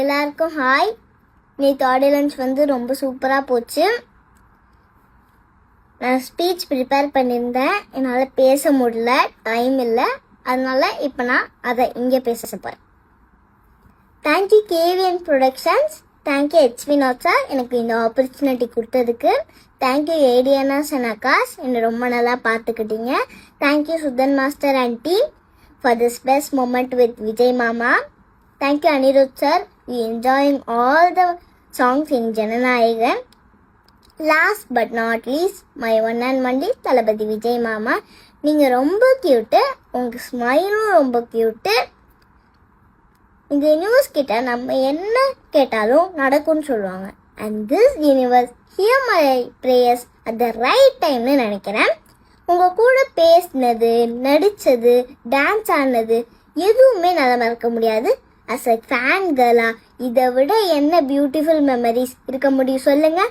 எல்லாருக்கும் ஹாய். நேற்று audio lunch வந்து ரொம்ப சூப்பராக போச்சு. நான் ஸ்பீச் ப்ரிப்பேர் பண்ணியிருந்தேன். என்னால் பேச முடியல டைம் இல்லை. அதனால் இப்போ நான் அதை இங்கே பேச போகிறேன் thank you KVN productions thank you HV not sir எனக்கு இந்த ஆப்பர்ச்சுனிட்டி கொடுத்ததுக்கு. தேங்க்யூ ஏடியனாஸ் அண்ட் அக்காஸ் என்னை ரொம்ப நல்லா பார்த்துக்கிட்டீங்க. Thank you Sudhan master and team for this best moment with Vijay மாமா thank you Anirudh sir we enjoying all the songs in Jananayagan last but not least my one and மண்டி தளபதி விஜய் மாமா நீங்கள் ரொம்ப cute உங்கள் ஸ்மைலும் ரொம்ப cute இந்த news கிட்ட நம்ம என்ன கேட்டாலும் நடக்கும்னு சொல்லுவாங்க and this universe hear my prayers at the right டைம்னு நினைக்கிறேன் உங்கள் கூட பேசினது நடித்தது டான்ஸ் ஆடினது எதுவுமே நல்லா மறக்க முடியாது அஸ் அ ஃபேன் கேர்லா இதை விட என்ன பியூட்டிஃபுல் மெமரிஸ் இருக்க முடியும்? சொல்லுங்கள்